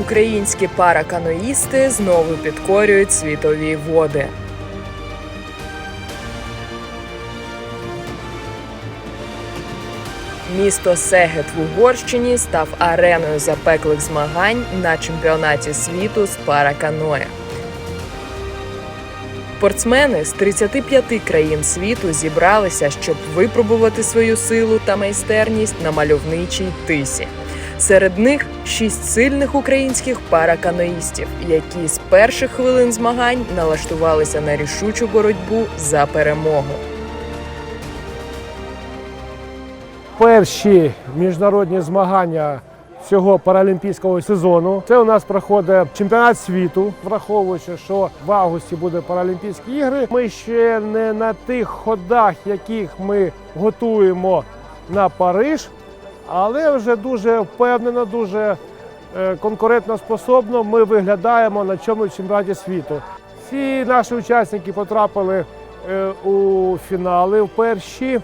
Українські параканоїсти знову підкорюють світові води. Місто Сегет в Угорщині став ареною запеклих змагань на чемпіонаті світу з параканоє. Спортсмени з 35 країн світу зібралися, щоб випробувати свою силу та майстерність на мальовничій тисі. Серед них шість сильних українських параканоїстів, які з перших хвилин змагань налаштувалися на рішучу боротьбу за перемогу. перші міжнародні змагання цього паралімпійського сезону. Це у нас проходить чемпіонат світу, враховуючи, що в августі буде Паралімпійські ігри. Ми ще не на тих ходах, яких ми готуємо на Париж, але вже дуже впевнено, дуже е, конкурентно способно ми виглядаємо на цьому чемпіонаті світу. Всі наші учасники потрапили е, у фінали в перші.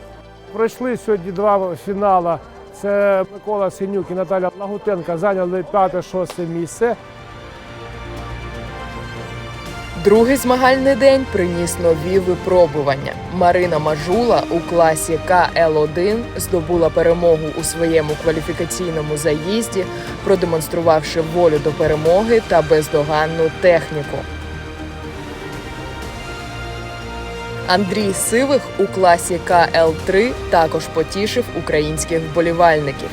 Пройшли сьогодні два фінали. Це Микола Синюк і Наталя Лагутенка зайняли п'яте-шосте місце. Другий змагальний день приніс нові випробування. Марина Мажула у класі КЛ1 здобула перемогу у своєму кваліфікаційному заїзді, продемонструвавши волю до перемоги та бездоганну техніку. Андрій Сивих у класі КЛ3 також потішив українських вболівальників.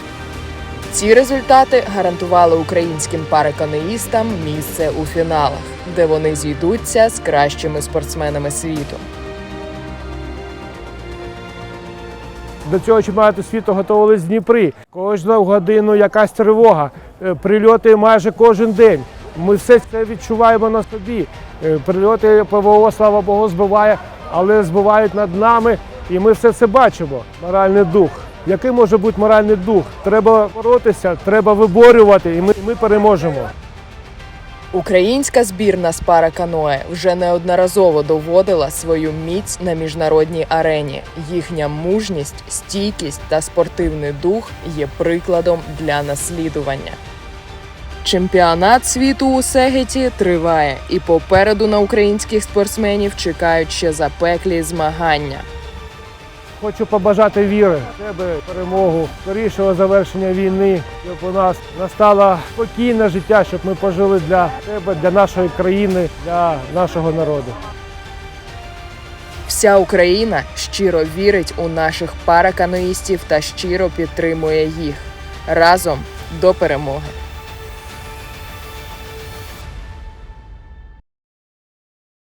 Ці результати гарантували українським параканоїстам місце у фіналах, де вони зійдуться з кращими спортсменами світу. До цього чемпіонату світу готувалися з Дніпри. Кожну годину якась тривога, Е, прильоти майже кожен день. Ми все це відчуваємо на собі. Е, Прильоти ПВО, слава Богу, збиває, але збивають над нами, і ми все це бачимо. Моральний дух. Який може бути моральний дух? Треба боротися, треба виборювати, і ми, ми переможемо. Українська збірна з параканоє вже неодноразово доводила свою міць на міжнародній арені. Їхня мужність, стійкість та спортивний дух є прикладом для наслідування. Чемпіонат світу у Сегеті триває, і попереду на українських спортсменів чекають ще запеклі змагання. Хочу побажати віри тебе, перемогу, скорішого завершення війни, щоб у нас настало спокійне життя, щоб ми пожили для тебе, для нашої країни, для нашого народу. Вся Україна щиро вірить у наших параканоїстів та щиро підтримує їх разом до перемоги.